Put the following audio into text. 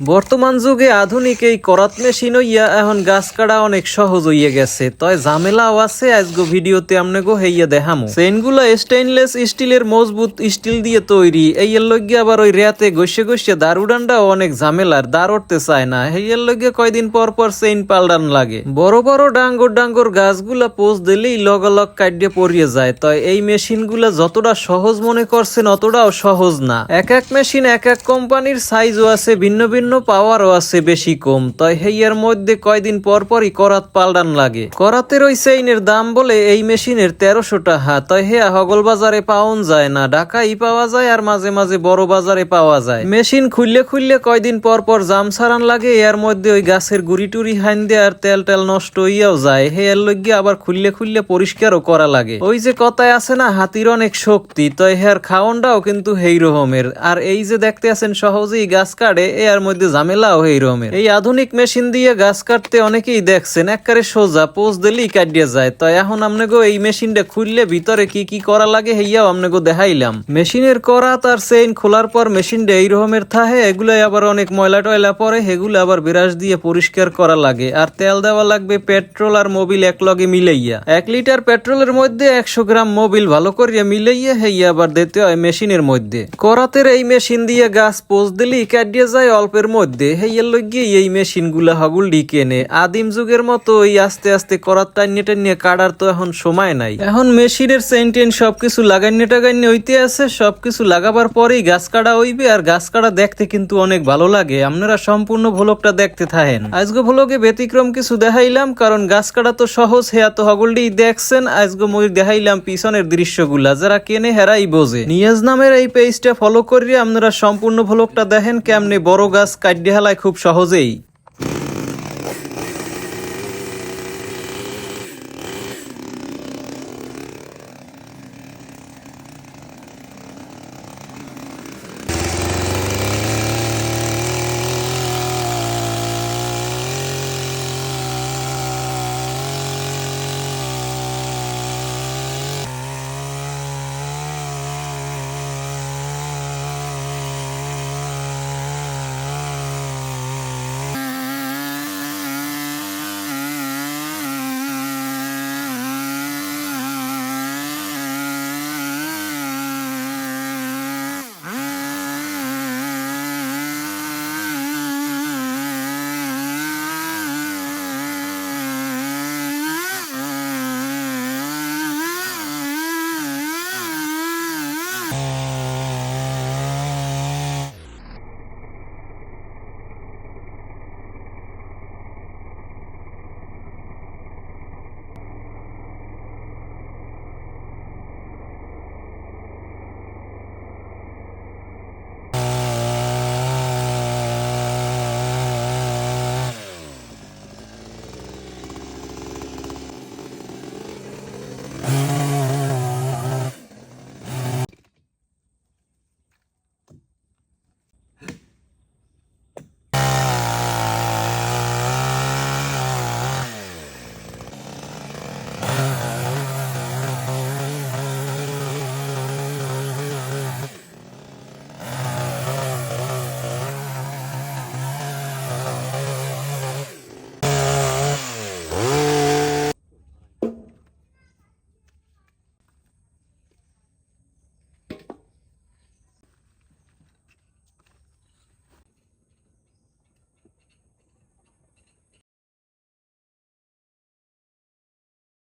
বর্তমান যুগে আধুনিক এই করাত মেশিন হইয়া এখন গাছ কাটা অনেক সহজ হইয়া গেছে। তয় ঝামেলাও আছে, আজগো ভিডিওতে আমনে গো হেইয়া দেখামো। চেইনগুলা স্টেইনলেস স্টিলের মজবুত স্টিল দিয়ে তৈরি এই এর লগে আবার ওই রেয়াতে গসে গসে দারুডানটাও অনেক ঝামেলার দাঁড় উঠতে চায় না। হেইয়ার লগে কয়দিন পর পর চেইন পাল্টান লাগে। বড় বড় ডাঙ্গর ডাঙ্গর গাছগুলা পোজ দিলেই লগলগ কাটিয়ে পড়িয়ে যায়। তয় এই মেশিনগুলা যতটা সহজ মনে করছেন, অতটাও সহজ না। এক এক মেশিন এক এক কোম্পানির সাইজও আছে, ভিন্ন ভিন্ন পাওয়ারও আছে বেশি কম। তয় হেইয়ার মধ্যে কয়দিন পর পরই করাত পাল্টান লাগে। করাতের ওই চেইনের দাম বলে এই মেশিনের তেরোশো টাকা। তয় হেয়া হগল বাজারে পাওন যায় না। ঢাকাই পাওয়া যায় আর মাঝে মাঝে বড় বাজারে পাওয়া যায়। মেশিন খুললে খুললে কয়দিন পর পর জাম সারান লাগে। এর মধ্যে ওই গাছের গুড়ি টুরি হাইন দিয়ে আর তেল টেল নষ্ট হইয়াও যায়। হে এর লগে আবার খুললে খুললে পরিষ্কারও করা লাগে। ওই যে কথায় আছে না, হাতির অনেক শক্তি। তো হেয়ার খাওয়নটাও কিন্তু হেই রকমের। আর এই যে দেখতে আছেন সহজেই গাছ কাটে, এর মধ্যে ঝামেলাও হেই রকমের এই আধুনিক মেশিন দিয়ে গাছ কাটতে অনেকেই দেখছেন একবারে সোজা পোজ দিলেই কাটিয়ে যায়। তো এখন আমনে গো এই মেশিনটা খুললে ভিতরে কি কি করা লাগে হেইয়াও আমনে গো দেখাইলাম। মেশিনের করা তার চেইন খোলার পর মেশিনটা এই রকমের থাহে, এগুলাই আবার অনেক ময়লা টয়লা পরে সেগুলো আবার বিরাস দিয়ে পরিষ্কার করা লাগে। আর তেল দেওয়া লাগবে পেট্রোল আর মোবিল এক লগে মিলাইয়া। এক লিটার পেট্রোলের মধ্যে একশো গ্রাম মোবিল ভালো করিয়া মিলাইয়া হেইয়া আবার দিতে হয় মেশিনের মধ্যে। করাতের এই মেশিন দিয়ে গাছ পোজ দিলেই কাটিয়ে যায়, অল্পের মধ্যে হেইয়ার লগিয়ে এই মেশিনগুলা হগুল ডিকে নে। আদিম যুগের মতো এই আস্তে আস্তে করাত টাইনে টাইনে কাটার তো এখন সময় নাই। এখন মেশিনের চেইন টেন সবকিছু লাগাইনে টাগাইনে হইতে আছে, সবকিছু লাগাবার পরেই গাছ কাটা হইবে আর গাছ কাটা দেখতে কিন্তু অনেক ভালো লাগে। আপনারা সম্পূর্ণ ভ্লগটা দেখতে থাকেন আজকে ভ্লগে ব্যতিক্রম কিছু দেখাইলাম, কারণ গাছ কাটা তো সহজ হেয়া তো হগলডি দেখছেন আজকে মই দেখাইলাম পিছনের দৃশ্যগুলা, যারা কেনে হেরাই বোঝে। নিয়াজ নামের এই পেজটা ফলো করিয়ে আপনারা সম্পূর্ণ ভ্লগটা দেখেন, কেমনে বড় গাছ কাটিয়ে হেলায় খুব সহজেই।